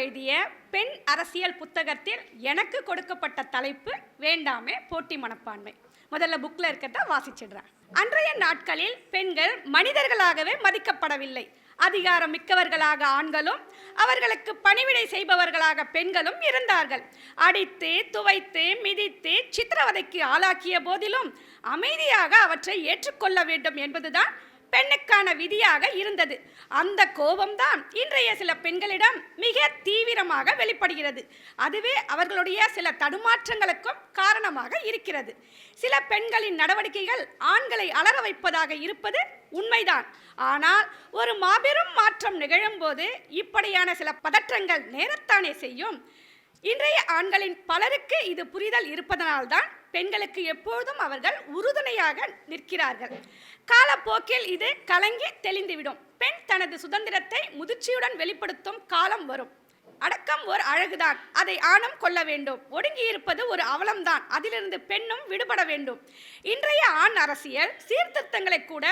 எழுதிய பெண் அரசியல் புத்தகத்தில் எனக்கு கொடுக்கப்பட்ட தலைப்பு வேண்டாமே போட்டி மனப்பான்மை. முதல்ல புக்கில் இருக்கிறத வாசிச்சிடுறேன். அன்றைய நாட்களில் பெண்கள் மனிதர்களாகவே மதிக்கப்படவில்லை. அதிகாரம் மிக்கவர்களாக ஆண்களும் அவர்களுக்கு பணிவிடை செய்பவர்களாக பெண்களும் இருந்தார்கள். அடித்து துவைத்து மிதித்து சித்திரவதைக்கு ஆளாக்கிய போதிலும் அமைதியாக அவற்றை ஏற்றுக்கொள்ள வேண்டும் என்பதுதான் பெண்ணுக்கான விதியாக இருந்தது. அந்த கோபம்தான் இன்றைய சில பெண்களிடம் மிக தீவிரமாக வெளிப்படுகிறது. அதுவே அவர்களுடைய சில தடுமாற்றங்களுக்கும் காரணமாக இருக்கிறது. சில பெண்களின் நடவடிக்கைகள் ஆண்களை அலற வைப்பதாக இருப்பது உண்மைதான். ஆனால் ஒரு மாபெரும் மாற்றம் நிகழும்போது இப்படியான சில பதற்றங்கள் நேரத்தானே செய்யும். இன்றைய ஆண்களின் பலருக்கு இது புரிதல் இருப்பதனால்தான் பெண்களுக்கு எப்பொழுதும் அவர்கள் உறுதுணையாக நிற்கிறார்கள். காலப்போக்கில் இது கலங்கி தெளிந்துவிடும். பெண் தனது சுதந்திரத்தை முதிர்ச்சியுடன் வெளிப்படுத்தும் காலம் வரும். அடக்கம் ஒரு அழகுதான். அதை ஆணும் கொள்ள வேண்டும். ஒடுங்கி இருப்பது ஒரு அவலம்தான். அதிலிருந்து பெண்ணும் விடுபட வேண்டும். இன்றைய ஆண் அரசியல் சீர்திருத்தங்களை கூட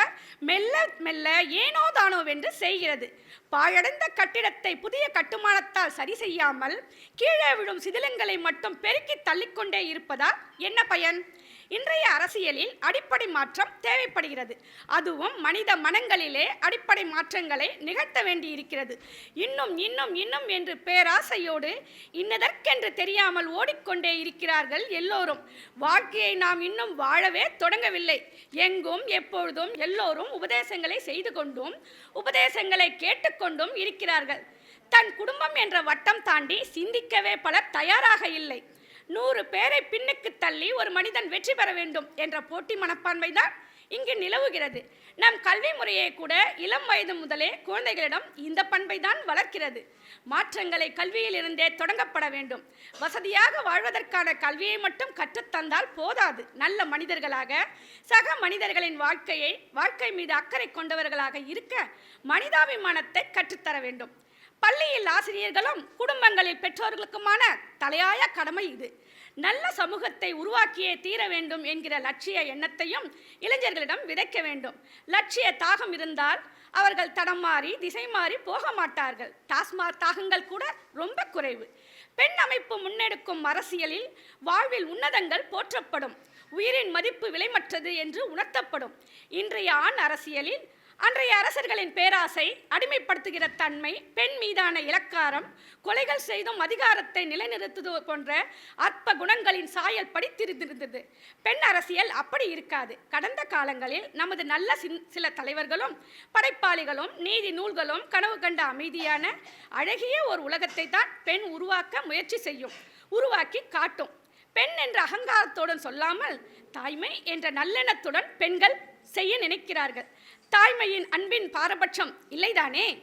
மெல்ல மெல்ல ஏனோ தானோ வென்று செய்கிறது. பாழடைந்த கட்டிடத்தை புதிய கட்டுமானத்தால் சரி செய்யாமல் கீழே விழும் சிதிலங்களை மட்டும் பெருக்கி தள்ளிக்கொண்டே இருப்பதால் என்ன பயன்? இன்றைய அரசியலில் அடிப்படை மாற்றம் தேவைப்படுகிறது. அதுவும் மனித மனங்களிலே அடிப்படை மாற்றங்களை நிகழ்த்த வேண்டியிருக்கிறது. இன்னும் இன்னும் இன்னும் என்று பேராசையோடு இன்னதற்கென்று தெரியாமல் ஓடிக்கொண்டே இருக்கிறார்கள் எல்லோரும். வாழ்க்கையை நாம் இன்னும் வாழவே தொடங்கவில்லை. எங்கும் எப்பொழுதும் எல்லோரும் உபதேசங்களை செய்து கொண்டும் உபதேசங்களை கேட்டுக்கொண்டும் இருக்கிறார்கள். தன் குடும்பம் என்ற வட்டம் தாண்டி சிந்திக்கவே பலர் தயாராக இல்லை. நூறு பேரை பின்னுக்கு தள்ளி ஒரு மனிதன் வெற்றி பெற வேண்டும் என்ற போட்டி மனப்பான்மை தான் இங்கு நிலவுகிறது. நம் கல்வி முறையை கூட இளம் வயது முதலே குழந்தைகளிடம் இந்த பண்பை தான் வளர்க்கிறது. மாற்றங்களை கல்வியில் இருந்தே தொடங்கப்பட வேண்டும். வசதியாக வாழ்வதற்கான கல்வியை மட்டும் கற்றுத்தந்தால் போதாது. நல்ல மனிதர்களாக சக மனிதர்களின் வாழ்க்கையை வாழ்க்கை மீது அக்கறை கொண்டவர்களாக இருக்க மனிதாபிமானத்தை கற்றுத்தர வேண்டும். பள்ளியில் ஆசிரியர்களும் குடும்பங்களில் பெற்றோர்களுக்குமான தலையாய கடமை இது. நல்ல சமூகத்தை உருவாக்கியே தீர வேண்டும் என்கிற லட்சிய எண்ணத்தையும் இளைஞர்களிடம் விதைக்க வேண்டும். லட்சிய தாகம் இருந்தால் அவர்கள் தடம் மாறி திசை மாறி போக மாட்டார்கள். டாஸ்மாக் தாகங்கள் கூட ரொம்ப குறைவு. பெண் அமைப்பு முன்னெடுக்கும் அரசியலில் வாழ்வில் உன்னதங்கள் போற்றப்படும். உயிரின் மதிப்பு விலைமற்றது என்று உணர்த்தப்படும். இன்றைய ஆண் அரசியலில் அன்றைய அரசர்களின் பேராசை அடிமைப்படுத்துகிற தன்மை பெண் மீதான இலக்காரம் கொலைகள் செய்தும் அதிகாரத்தை நிலைநிறுத்துவது போன்ற அற்ப குணங்களின் சாயல் படித்திருந்திருந்தது. பெண் அரசியல் அப்படி இருக்காது. கடந்த காலங்களில் நமது நல்ல சின்- சில தலைவர்களும் படைப்பாளிகளும் நீதி நூல்களும் கனவு கண்ட அமைதியான அழகிய ஒரு உலகத்தை தான் பெண் உருவாக்க முயற்சி செய்யும் உருவாக்கி காட்டும். பெண் என்ற அகங்காரத்துடன் சொல்லாமல் தாய்மை என்ற நல்லெண்ணத்துடன் பெண்கள் செய்ய நினைக்கிறார்கள். தாய்மையின் அன்பின் பாரபட்சம் இல்லைதானே?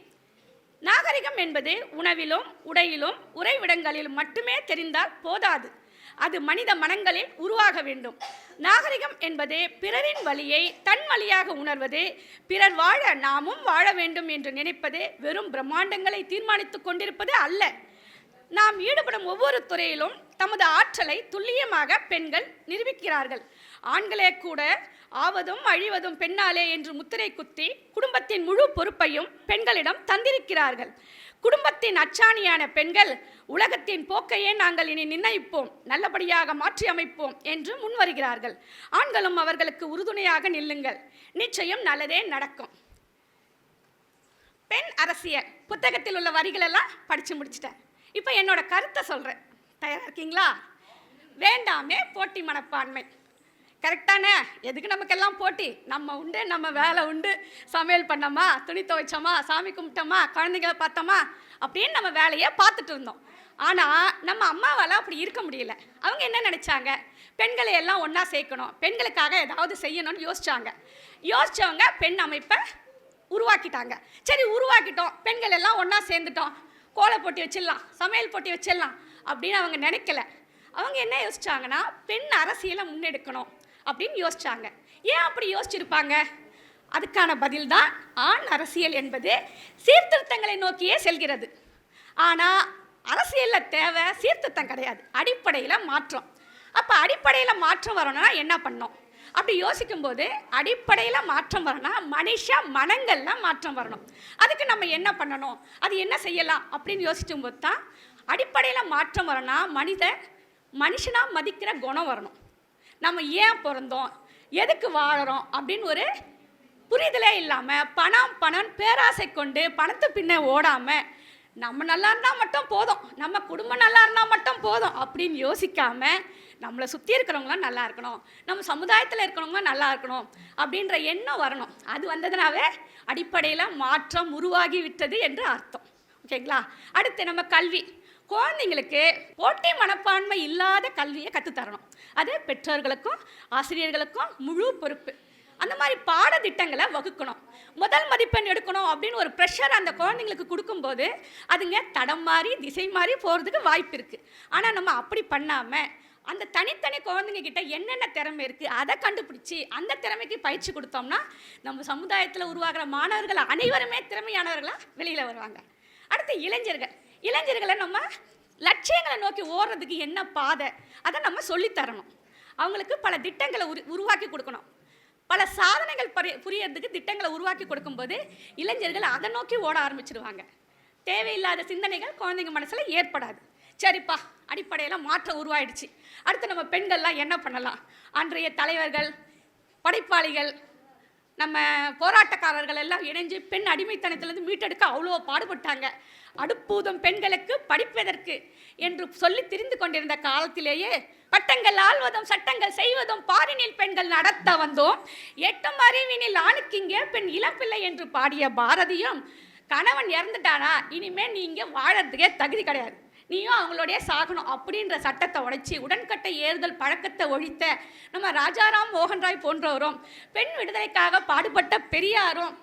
நாகரிகம் என்பது உணவிலும் உடையிலும் உறைவிடங்களிலும் மட்டுமே தெரிந்தால் போதாது. அது மனித மனங்களில் உருவாக வேண்டும். நாகரிகம் என்பது பிறரின் வழியை தன் வழியாக உணர்வது பிறர் வாழ நாமும் வாழ வேண்டும் என்று நினைப்பது வெறும் பிரம்மாண்டங்களை தீர்மானித்துக் கொண்டிருப்பது அல்ல. நாம் ஈடுபடும் ஒவ்வொரு துறையிலும் தமது ஆற்றலை துல்லியமாக பெண்கள் நிரூபிக்கிறார்கள். ஆண்களே கூட ஆவதும் அழிவதும் பெண்ணாலே என்று முத்திரை குத்தி குடும்பத்தின் முழு பொறுப்பையும் பெண்களிடம் தந்திருக்கிறார்கள். குடும்பத்தின் அச்சாணியான பெண்கள் உலகத்தின் போக்கையே நாங்கள் இனி நிர்ணயிப்போம் நல்லபடியாக மாற்றி அமைப்போம் என்று முன்வருகிறார்கள். ஆண்களும் அவர்களுக்கு உறுதுணையாக நில்லுங்கள். நிச்சயம் நல்லதே நடக்கும். பெண் அரசியல். புத்தகத்தில் உள்ள வரிகளெல்லாம் படித்து முடிச்சிட்டேன். இப்போ என்னோட கருத்தை சொல்கிறேன் தயாராக இருக்கீங்களா? வேண்டாமே போட்டி மனப்பான்மை. கரெக்டானே எதுக்கு நமக்கெல்லாம் போட்டி? நம்ம உண்டு நம்ம வேலை உண்டு. சமையல் பண்ணோமா? துணி துவைச்சோமா? சாமி கும்பிட்டோமா? குழந்தைங்கள பார்த்தோமா? அப்படின்னு நம்ம வேலையை பார்த்துட்டு இருந்தோம். ஆனால் நம்ம அம்மாவால் அப்படி இருக்க முடியல. அவங்க என்ன நினச்சாங்க? பெண்களை எல்லாம் ஒன்றா சேர்க்கணும். பெண்களுக்காக ஏதாவது செய்யணும்னு யோசிச்சாங்க. யோசித்தவங்க பெண் அமைப்பை உருவாக்கிட்டாங்க. சரி உருவாக்கிட்டோம். பெண்கள் எல்லாம் ஒன்றா சேர்ந்துட்டோம். கோலை போட்டி வச்சிடலாம் சமையல் போட்டி வச்சிடலாம் அப்படின்னு அவங்க நினைக்கல. அவங்க என்ன யோசிச்சாங்கன்னா பெண் அரசியலை முன்னெடுக்கணும் அப்படின்னு யோசிச்சாங்க. ஏன் அப்படி யோசிச்சிருப்பாங்க? அதுக்கான பதில் தான் ஆண் அரசியல் என்பது சீர்திருத்தங்களை நோக்கியே செல்கிறது. ஆனால் அரசியலில் தேவை சீர்திருத்தம் கிடையாது. அடிப்படையில் மாற்றம். அப்போ அடிப்படையில் மாற்றம் வரணும்னா என்ன பண்ணோம் அப்படி யோசிக்கும்போது அடிப்படையில் மாற்றம் வரணும் மனுஷ மனங்களில் மாற்றம் வரணும். அதுக்கு நம்ம என்ன பண்ணணும்? அது என்ன செய்யலாம்? அப்படின்னு யோசிக்கும் போது தான் அடிப்படையில் மாற்றம் வரணும் மனித மனுஷனாக மதிக்கிற குணம் வரணும். நம்ம ஏன் பிறந்தோம்? எதுக்கு வாழறோம்? அப்படின்னு ஒரு புரிதலே இல்லாமல் பணம் பணம் பேராசை கொண்டு பணத்து பின்ன ஓடாமல் நம்ம நல்லா இருந்தால் மட்டும் போதும். நம்ம குடும்பம் நல்லா இருந்தால் மட்டும் போதும் அப்படின்னு யோசிக்காம நம்மளை சுற்றி இருக்கிறவங்களாம் நல்லா இருக்கணும். நம்ம சமுதாயத்தில் இருக்கிறவங்களாம் நல்லா இருக்கணும் அப்படின்ற எண்ணம் வரணும். அது வந்ததுனாவே அடிப்படையில் மாற்றம் உருவாகி விட்டது என்று அர்த்தம். ஓகேங்களா? அடுத்து நம்ம கல்வி. குழந்தைங்களுக்கு போட்டி மனப்பான்மை இல்லாத கல்வியை கற்றுத்தரணும் அது பெற்றோர்களுக்கும் ஆசிரியர்களுக்கும் முழு பொறுப்பு. அந்த மாதிரி பாடத்திட்டங்களை வகுக்கணும். முதல் மதிப்பெண் எடுக்கணும் அப்படின்னு ஒரு ப்ரெஷர் அந்த குழந்தைங்களுக்கு கொடுக்கும்போது அதுங்க தடம் மாறி திசை மாறி போகிறதுக்கு வாய்ப்பு இருக்குது ஆனால் நம்ம அப்படி பண்ணாமல் அந்த தனித்தனி குழந்தைங்க கிட்ட என்னென்ன திறமை இருக்குது அதை கண்டுபிடிச்சி அந்த திறமைக்கு பயிற்சி கொடுத்தோம்னா நம்ம சமுதாயத்தில் உருவாகிற மாணவர்கள் அனைவருமே திறமையானவர்களாக வெளியில் வருவாங்க. அடுத்து இளைஞர்கள். இளைஞர்களை நம்ம லட்சியங்களை நோக்கி ஓடுறதுக்கு என்ன பாதை அதை நம்ம சொல்லித்தரணும். அவங்களுக்கு பல திட்டங்களை உரு உருவாக்கி கொடுக்கணும். பல சாதனைகள் பரி புரியறதுக்கு திட்டங்களை உருவாக்கி கொடுக்கும்போது இளைஞர்கள் அதை நோக்கி ஓட ஆரம்பிச்சிருவாங்க. தேவையில்லாத சிந்தனைகள் குழந்தைங்க மனசில் ஏற்படாது. சரிப்பா அடிப்படையில் மாற்றம் உருவாயிடுச்சு. அடுத்து நம்ம பெண்கள்லாம் என்ன பண்ணலாம்? அன்றைய தலைவர்கள் படைப்பாளிகள் நம்ம போராட்டக்காரர்கள் எல்லாம் இணைஞ்சு பெண் அடிமைத்தனத்திலிருந்து மீட்டெடுக்க அவ்வளோ பாடுபட்டாங்க. அடுப்பூதும் பெண்களுக்கு படிப்பதற்கு என்று சொல்லி திரிந்து கொண்டிருந்த காலத்திலேயே பட்டங்கள் ஆள்வதும் சட்டங்கள் செய்வதும் பாரினில் பெண்கள் நடத்த வந்தோம். எட்டும் அறிவினில் ஆணுக்கிங்கே பெண் இளம்பிள்ளை என்று பாடிய பாரதியும் கணவன் இறந்துட்டானா இனிமேல் நீங்கள் வாழறதுக்கே தகுதி கிடையாது. நீயும் அவங்களுடைய சாகணும் அப்படின்ற சட்டத்தை உடைச்சி உடன்கட்டை ஏறுதல் பழக்கத்தை ஒழித்த நம்ம ராஜாராம் மோகன் ராய் போன்றவரும் பெண் விடுதலைக்காக பாடுபட்ட பெரியாரும்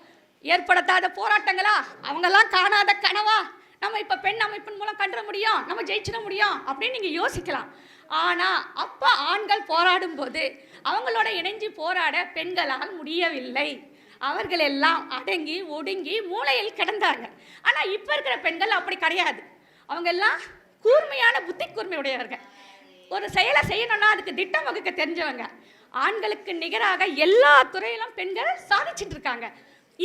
ஏற்படுத்தாத போராட்டங்களா? அவங்கெல்லாம் காணாத கனவா? நம்ம இப்போ பெண் அமைப்பின் மூலம் கண்டுற முடியும் நம்ம ஜெயிச்சிட முடியும் அப்படின்னு நீங்கள் யோசிக்கலாம். ஆனால் அப்போ ஆண்கள் போராடும் போது அவங்களோட இணைஞ்சு போராட பெண்களால் முடியவில்லை. அவர்கள் எல்லாம் அடங்கி ஒடுங்கி மூளையில் கிடந்தாங்க. ஆனால் இப்போ இருக்கிற பெண்கள் அப்படி கிடையாது. அவங்க எல்லாம் கூர்மையான புத்தி கூர்மை உடையவர்கள் ஒரு செயலை செய்யணும்னா அதுக்கு திட்டம் வகுக்க தெரிஞ்சவங்க. ஆண்களுக்கு நிகராக எல்லா துறையிலும் பெண்கள் சாதிச்சுட்டு இருக்காங்க.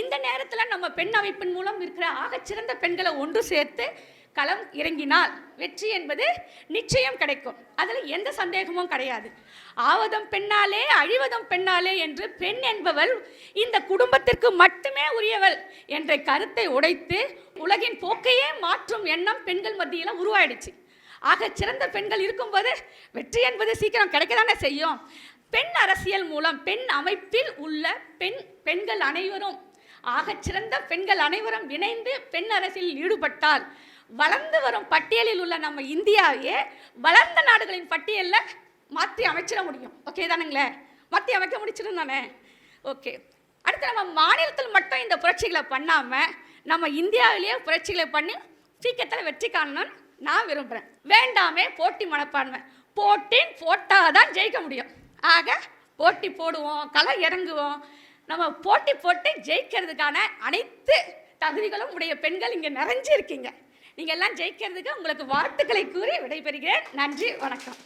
இந்த நேரத்தில் நம்ம பெண் அமைப்பின் மூலம் இருக்கிற ஆகச்சிறந்த பெண்களை ஒன்று சேர்த்து களம் இறங்கினால் வெற்றி என்பது நிச்சயம் கிடைக்கும். அதில் எந்த சந்தேகமும் கிடையாது. ஆவதும் பெண்ணாலே அழிவதும் பெண்ணாலே என்று பெண் என்பவள் இந்த குடும்பத்திற்கு மட்டுமே உரியவள் என்ற கருத்தை உடைத்து உலகின் போக்கையே மாற்றும் எண்ணம் பெண்கள் மத்தியில் உருவாயிடுச்சு. ஆக சிறந்த பெண்கள் இருக்கும்போது வெற்றி என்பது சீக்கிரம் கிடைக்கதானே செய்யும். பெண் அரசியல் மூலம் பெண் அமைப்பில் உள்ள பெண் பெண்கள் அனைவரும் ஆகச் சிறந்த பெண்கள் அனைவரும் இணைந்து பெண் அரசியலில் ஈடுபட்டால் வளர்ந்து வரும் பட்டியலில் உள்ள நம்ம இந்தியாவையே வளர்ந்த நாடுகளின் பட்டியலில் மாற்றி அமைச்சிட முடியும். ஓகே தானுங்களே? மாற்றி அமைக்க முடிச்சிடும் தானே? ஓகே அடுத்து நம்ம மாநிலத்தில் மட்டும் இந்த புரட்சிகளை பண்ணாமல் நம்ம இந்தியாவிலேயே புரட்சிகளை பண்ணி சீக்கிரத்தில் வெற்றி காணணும்னு நான் விரும்புகிறேன் வேண்டாமே போட்டி மனப்பான்மை. போட்டின்னு போட்டால் தான் ஜெயிக்க முடியும். ஆக போட்டி போடுவோம் களை இறங்குவோம். நம்ம போட்டி போட்டு ஜெயிக்கிறதுக்கான அனைத்து தகுதிகளும் உடைய பெண்கள் இங்கே நிறைஞ்சு இருக்கீங்க நீங்கள் எல்லாம் ஜெயிக்கிறதுக்கு உங்களுக்கு வாழ்த்துக்களை கூறி விடைபெறுகிறேன். நன்றி வணக்கம்.